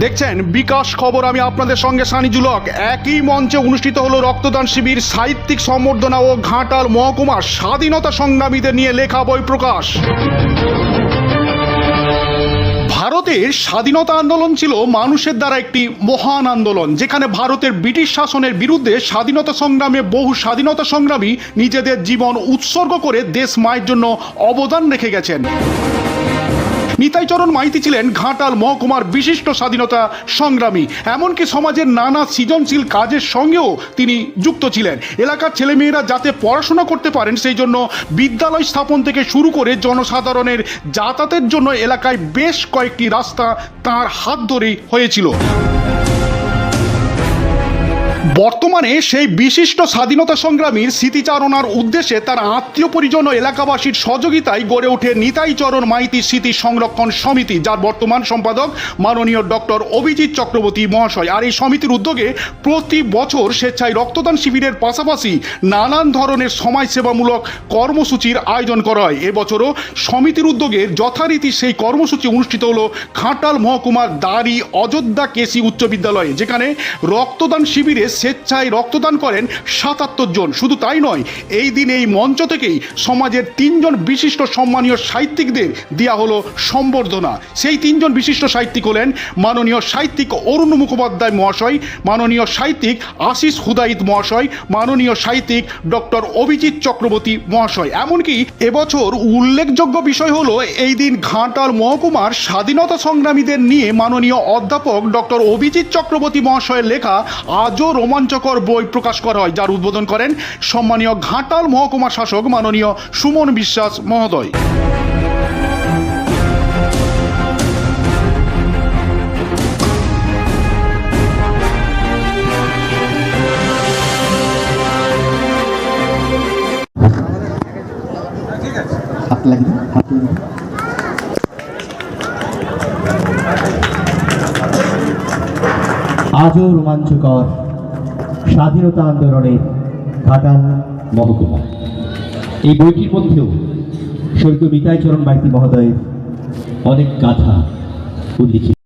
দেখছেন, বিকাশ খবর আমি আপনাদের সঙ্গে, সানি জুলক। একই মঞ্চে অনুষ্ঠিত হলো রক্তদান শিবির, সাহিত্যিক সম্বর্ধনা ও ঘাটাল মহকুমার স্বাধীনতা সংগ্রামীদের নিয়ে লেখা বই প্রকাশ। ভারতের স্বাধীনতা আন্দোলন ছিল মানুষের দ্বারা একটি মহান আন্দোলন, যেখানে ভারতের ব্রিটিশ শাসনের বিরুদ্ধে স্বাধীনতা সংগ্রামে বহু স্বাধীনতা সংগ্রামী নিজেদের জীবন উৎসর্গ করে দেশ মায়ের জন্য অবদান রেখে গেছেন। নিতাইচরণ মাইতি ছিলেন ঘাটাল মহকুমার বিশিষ্ট স্বাধীনতা সংগ্রামী। এমনকি সমাজের নানা সৃজনশীল কাজের সঙ্গেও তিনি যুক্ত ছিলেন। এলাকার ছেলেমেয়েরা যাতে পড়াশোনা করতে পারেন, সেই জন্য বিদ্যালয় স্থাপন থেকে শুরু করে জনসাধারণের যাতায়াতের জন্য এলাকায় বেশ কয়েকটি রাস্তা তার হাত ধরেই হয়েছিল। বর্তমানে সেই বিশিষ্ট স্বাধীনতা সংগ্রামীর স্মৃতিচারণার উদ্দেশ্যে তার আত্মীয় পরিজন ও এলাকাবাসীর সহযোগিতায় গড়ে ওঠে নিতাইচরণ মাইতি স্মৃতি সংরক্ষণ সমিতি, যার বর্তমান সম্পাদক মাননীয় ডক্টর অভিজিৎ চক্রবর্তী মহাশয়। আর এই সমিতির উদ্যোগে প্রতি বছর স্বেচ্ছায় রক্তদান শিবিরের পাশাপাশি নানান ধরনের সমাজসেবামূলক কর্মসূচির আয়োজন করা হয়। এবছরও সমিতির উদ্যোগে যথারীতি সেই কর্মসূচি অনুষ্ঠিত হলো ঘাটাল মহকুমার দাড়ি অযোধ্যা কেসি উচ্চ বিদ্যালয়ে, যেখানে রক্তদান শিবিরে স্বেচ্ছায় রক্তদান করেন সাতাত্তর জন। শুধু তাই নয়, এই দিন এই মঞ্চ থেকেই সমাজের তিনজন বিশিষ্ট সম্মানীয় সাহিত্যিকদের দেওয়া হলো সম্বর্ধনা। সেই তিনজন বিশিষ্ট সাহিত্যিক হলেন মাননীয় সাহিত্যিক অরুণ মুখোপাধ্যায় মহাশয়, মাননীয় সাহিত্যিক আশিস হুদাইদ মহাশয়, মাননীয় সাহিত্যিক ডক্টর অভিজিৎ চক্রবর্তী মহাশয়। এমনকি এবছর উল্লেখযোগ্য বিষয় হলো এই দিন ঘাটাল মহকুমার স্বাধীনতা সংগ্রামীদের নিয়ে মাননীয় অধ্যাপক ডক্টর অভিজিৎ চক্রবর্তী মহাশয়ের লেখা আজও রোমাঞ্চকর বই প্রকাশ করা হয়, যার উদ্বোধন করেন সম্মানীয় ঘাটাল মহকুমা শাসক মাননীয় সুমন বিশ্বাস মহোদয়। আজও রোমাঞ্চকর স্বাধীনতা আন্দোলনের ঘাটাল মহকুমা। এই বইটির মধ্যেও স্বর্গীয় নিতাইচরণ মাইতি মহোদয়ের অনেক গাথা উল্লিখিত।